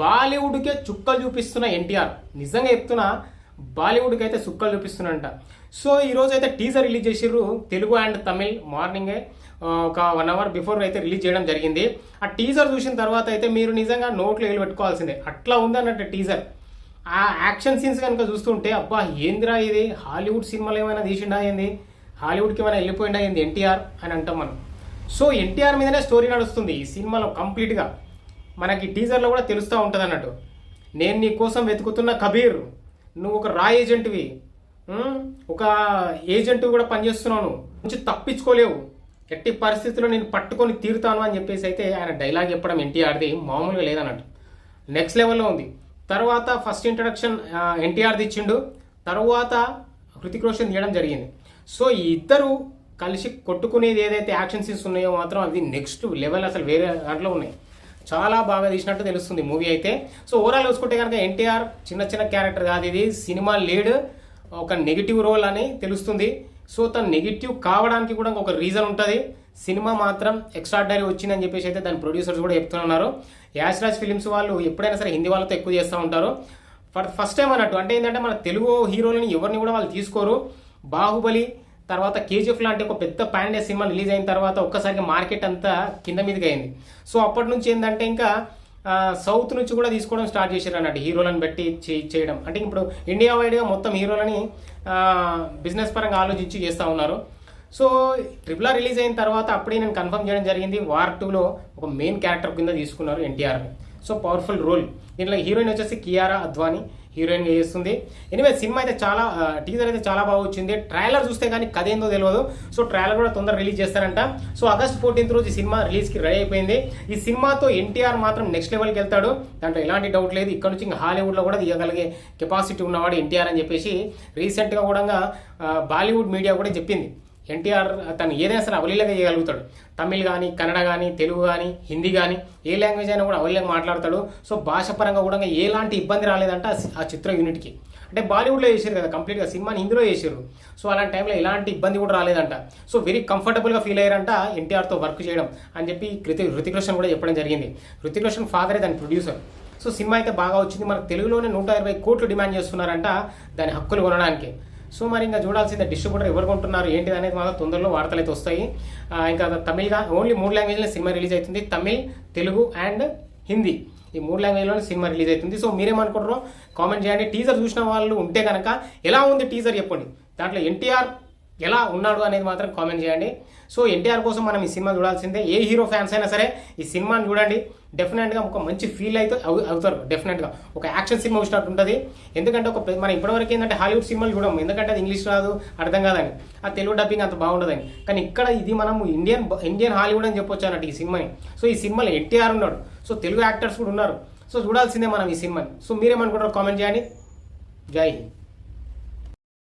బాలీవుడ్కే చుక్కలు చూపిస్తున్న ఎన్టీఆర్. నిజంగా చెప్తున్నా బాలీవుడ్కి అయితే చుక్కలు చూపిస్తున్నంట సో ఈరోజు అయితే టీజర్ రిలీజ్ చేసిర్రు తెలుగు అండ్ తమిళ్ మార్నింగే. ఒక వన్ అవర్ బిఫోర్ అయితే రిలీజ్ చేయడం జరిగింది. ఆ టీజర్ చూసిన తర్వాత అయితే మీరు నిజంగా నోట్లో వేలు పెట్టుకోవాల్సిందే. అట్లా ఉందన్నట్టు టీజర్. ఆ యాక్షన్ సీన్స్ కనుక చూస్తుంటే అబ్బా ఏందిరా ఇది? హాలీవుడ్ సినిమాలు ఏమైనా తీసిండా ఏంది? హాలీవుడ్కి ఏమైనా వెళ్ళిపోయిందా ఏంది ఎన్టీఆర్ అని అంటాం మనం. సో ఎన్టీఆర్ మీదనే స్టోరీ నడుస్తుంది ఈ సినిమాలో కంప్లీట్గా. మనకి టీజర్లో కూడా తెలుస్తూ ఉంటుంది అన్నట్టు నేను నీ కోసం వెతుకుతున్న కబీర్ నువ్వు ఒక రా ఏజెంట్వి. ఒక ఏజెంట్ కూడా పనిచేస్తున్నావు. కొంచెం తప్పించుకోలేవు. ఎట్టి పరిస్థితుల్లో నేను పట్టుకొని తీరుతాను అని చెప్పేసి అయితే ఆయన డైలాగ్ చెప్పడం ఎన్టీఆర్ది మామూలుగా లేదన్నట్టు. నెక్స్ట్ లెవెల్లో ఉంది. తర్వాత ఫస్ట్ ఇంట్రడక్షన్ ఎన్టీఆర్ది ఇచ్చిండు. తర్వాత హృతిక్ రోషన్ తీయడం జరిగింది. సో ఈ ఇద్దరు కలిసి కొట్టుకునేది ఏదైతే యాక్షన్ సీన్స్ ఉన్నాయో మాత్రం అది నెక్స్ట్ లెవెల్ అసలు వేరే దాంట్లో ఉన్నాయి. చాలా బాగా తీసినట్టు తెలుస్తుంది మూవీ అయితే. సో ఓవరాల్ చూసుకుంటే కనుక ఎన్టీఆర్ చిన్న చిన్న క్యారెక్టర్ కాదు ఇది. సినిమా లీడ్ ఒక నెగిటివ్ రోల్ అని తెలుస్తుంది. సో తను నెగిటివ్ కావడానికి కూడా ఒక రీజన్ ఉంటుంది. సినిమా మాత్రం ఎక్స్ట్రాడనరీ వచ్చిందని చెప్పేసి అయితే దాని ప్రొడ్యూసర్స్ కూడా చెప్తున్నారు. యాష్ రాజ్ ఫిలిమ్స్ వాళ్ళు ఎప్పుడైనా సరే హిందీ వాళ్ళతో ఎక్కువ చేస్తూ ఉంటారు. ఫర్ ఫస్ట్ టైం అన్నట్టు. అంటే ఏంటంటే మన తెలుగు హీరోలని ఎవరిని కూడా వాళ్ళు తీసుకోరు. బాహుబలి తర్వాత కేజీఎఫ్ లాంటి ఒక పెద్ద పాన్ ఇండియా సినిమా రిలీజ్ అయిన తర్వాత ఒక్కసారికి మార్కెట్ అంతా కింద మీదకి అయింది. సో అప్పటి నుంచి ఏంటంటే ఇంకా సౌత్ నుంచి కూడా తీసుకోవడం స్టార్ట్ చేశారు అన్నట్టు హీరోలను బట్టి చే- చేయడం. అంటే ఇప్పుడు ఇండియా వైడ్గా మొత్తం హీరోలని బిజినెస్ పరంగా ఆలోచించి చేస్తూ ఉన్నారు. సో ట్రిపుల్ రిలీజ్ అయిన తర్వాత అప్పుడే నేను కన్ఫర్మ్ చేయడం జరిగింది. వార్ టూలో ఒక మెయిన్ క్యారెక్టర్ కింద తీసుకున్నారు ఎన్టీఆర్ని. So powerful role. దీంట్లో హీరోయిన్ వచ్చేసి కియారా అద్వానీ హీరోయిన్గా చేస్తుంది. ఎనివే సినిమా అయితే చాలా టీజర్ అయితే చాలా బాగా వచ్చింది. ట్రైలర్ చూస్తే కానీ కథ ఏందో తెలియదు సో ట్రైలర్ కూడా తొందరగా రిలీజ్ చేస్తారంట. సో ఆగస్ట్ ఫోర్టీన్త్ రోజు ఈ సినిమా రిలీజ్కి రెడీ అయిపోయింది. ఈ సినిమాతో ఎన్టీఆర్ మాత్రం నెక్స్ట్ లెవెల్కి వెళ్తాడు. దాంట్లో ఎలాంటి డౌట్ లేదు. ఇక్కడ నుంచి ఇంకా హాలీవుడ్లో కూడా తీయగలిగే కెపాసిటీ ఉన్నవాడు ఎన్టీఆర్ అని చెప్పేసి రీసెంట్గా కూడా బాలీవుడ్ మీడియా కూడా చెప్పింది. ఎన్టీఆర్ తను ఏదైనా సరే అవలీలగా చేయగలుగుతాడు. తమిళ్ కానీ కన్నడ కానీ తెలుగు కానీ హిందీ కానీ ఏ లాంగ్వేజ్ అయినా కూడా అవలీలగా మాట్లాడతాడు. సో భాష పరంగా కూడా ఎలాంటి ఇబ్బంది రాలేదంట ఆ చిత్ర యూనిట్కి. అంటే బాలీవుడ్లో చేశారు కదా కంప్లీట్గా సినిమాని హిందీలో చేశారు. సో అలాంటి టైంలో ఎలాంటి ఇబ్బంది కూడా రాలేదంట. సో వెరీ కంఫర్టబుల్గా ఫీల్ అయ్యారంట ఎన్టీఆర్తో వర్క్ చేయడం అని చెప్పి కృతి హృతిక్ రోషన్ కూడా చెప్పడం జరిగింది. హృతిక్ రోషన్ ఫాదరే దాని ప్రొడ్యూసర్. సో సినిమా అయితే బాగా వచ్చింది. మనకు తెలుగులోనే నూట ఇరవై కోట్లు డిమాండ్ చేస్తున్నారంట దాని హక్కులు కొనడానికి. సో మరి ఇంకా చూడాల్సిందే. డిస్ట్రిబ్యూటర్ ఎవరు కొంటున్నారు ఏంటిది అనేది మాత్రం తొందరలో వార్తలు అయితే వస్తాయి. ఇంకా తమిళ్గా ఓన్లీ మూడు లాంగ్వేజ్లో సినిమా రిలీజ్ అవుతుంది. తమిళ్ తెలుగు అండ్ హిందీ. ఈ మూడు లాంగ్వేజ్లోనే సినిమా రిలీజ్ అవుతుంది. సో మీరేమనుకుంటారో కామెంట్ చేయండి. టీజర్ చూసిన వాళ్ళు ఉంటే కనుక ఎలా ఉంది టీజర్ చెప్పండి. దాంట్లో ఎన్టీఆర్ ఎలా ఉన్నాడు అనేది మాత్రం కామెంట్ చేయండి. సో ఎన్టీఆర్ కోసం మనం ఈ సినిమా చూడాల్సిందే. ఏ హీరో ఫ్యాన్స్ అయినా సరే ఈ సినిమాని చూడండి. డెఫినెట్గా ఒక మంచి ఫీల్ అయితే అవు- అవుతారు. డెఫినెట్గా ఒక యాక్షన్ సినిమా వచ్చినట్టు ఉంటుంది. ఎందుకంటే ఒక మనం ఇప్పటివరకు ఏంటంటే హాలీవుడ్ సినిమాలు చూడము. ఎందుకంటే అది ఇంగ్లీష్ రాదు అర్థం కాదని. ఆ తెలుగు డబ్బింగ్ అంత బాగుండదని. కానీ ఇక్కడ ఇది మనం ఇండియన్ ఇండియన్ హాలీవుడ్ అని చెప్పొచ్చు అన్నట్టు ఈ సినిమాని. సో ఈ సినిమాలో ఎన్టీఆర్ ఉన్నాడు. సో తెలుగు యాక్టర్స్ కూడా ఉన్నారు. సో చూడాల్సిందే మనం ఈ సినిమాని. సో మీరేమనుకుంటారు కామెంట్ చేయండి. జై హింద్.